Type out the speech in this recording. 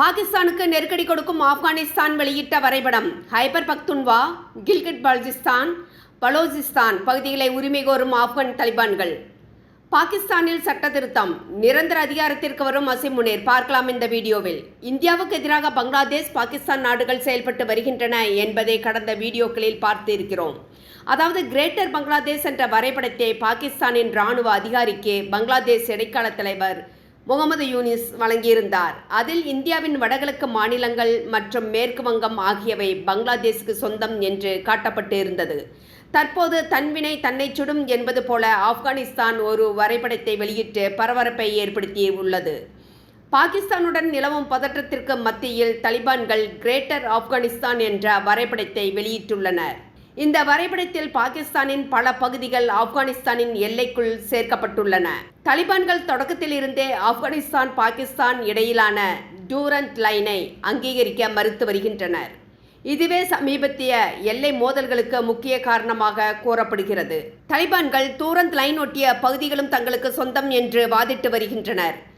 பாகிஸ்தானுக்கு நெருக்கடி கொடுக்கும் ஆப்கானிஸ்தான் வெளியிட்ட வரைபடம். ஹைபர் பக்துன்வா கில்கிட் பல்ஜிஸ்தான் பலோசிஸ்தான் பகுதிகளை உரிமை கோரும் ஆப்கான் தலிபான்கள். பாகிஸ்தானில் சட்ட திருத்தம். நிரந்தர அதிகாரத்திற்கு வரும் அசிம் முனேர். பார்க்கலாம் இந்த வீடியோவில். இந்தியாவுக்கு எதிராக பங்களாதேஷ் பாகிஸ்தான் நாடுகள் செயல்பட்டு வருகின்றன என்பதை கடந்த வீடியோக்களில் பார்த்து இருக்கிறோம் அதாவது கிரேட்டர் பங்களாதேஷ் என்ற வரைபடத்தை பாகிஸ்தானின் ராணுவ அதிகாரிக்கு பங்களாதேஷ் இடைக்கால தலைவர் முகமது யூனிஸ் வழங்கியிருந்தார். அதில் இந்தியாவின் வடகிழக்கு மாநிலங்கள் மற்றும் மேற்கு வங்கம் ஆகியவை பங்களாதேஷுக்கு சொந்தம் என்று காட்டப்பட்டு இருந்தது. தற்போது தன்வினை தன்னை சுடும் என்பது போல ஆப்கானிஸ்தான் ஒரு வரைபடத்தை வெளியிட்டு பரபரப்பை ஏற்படுத்தி உள்ளது. பாகிஸ்தானுடன் நிலவும் பதற்றத்திற்கு மத்தியில் தலிபான்கள் கிரேட்டர் ஆப்கானிஸ்தான் என்ற வரைபடத்தை வெளியிட்டுள்ளனர். இந்த வரைபடத்தில் பாகிஸ்தானின் பல பகுதிகள் ஆப்கானிஸ்தானின் எல்லைக்குள் சேர்க்கப்பட்டுள்ளன. தலிபான்கள் தொடக்கத்தில் இருந்தே ஆப்கானிஸ்தான் பாகிஸ்தான் இடையிலான டூரண்ட் லைனை அங்கீகரிக்க மறுத்து வருகின்றனர். இதுவே சமீபத்திய எல்லை மோதல்களுக்கு முக்கிய காரணமாக கூறப்படுகிறது. தலிபான்கள் தூரந்த் லைன் ஒட்டிய பகுதிகளும் தங்களுக்கு சொந்தம் என்று வாதிட்டு வருகின்றனர்.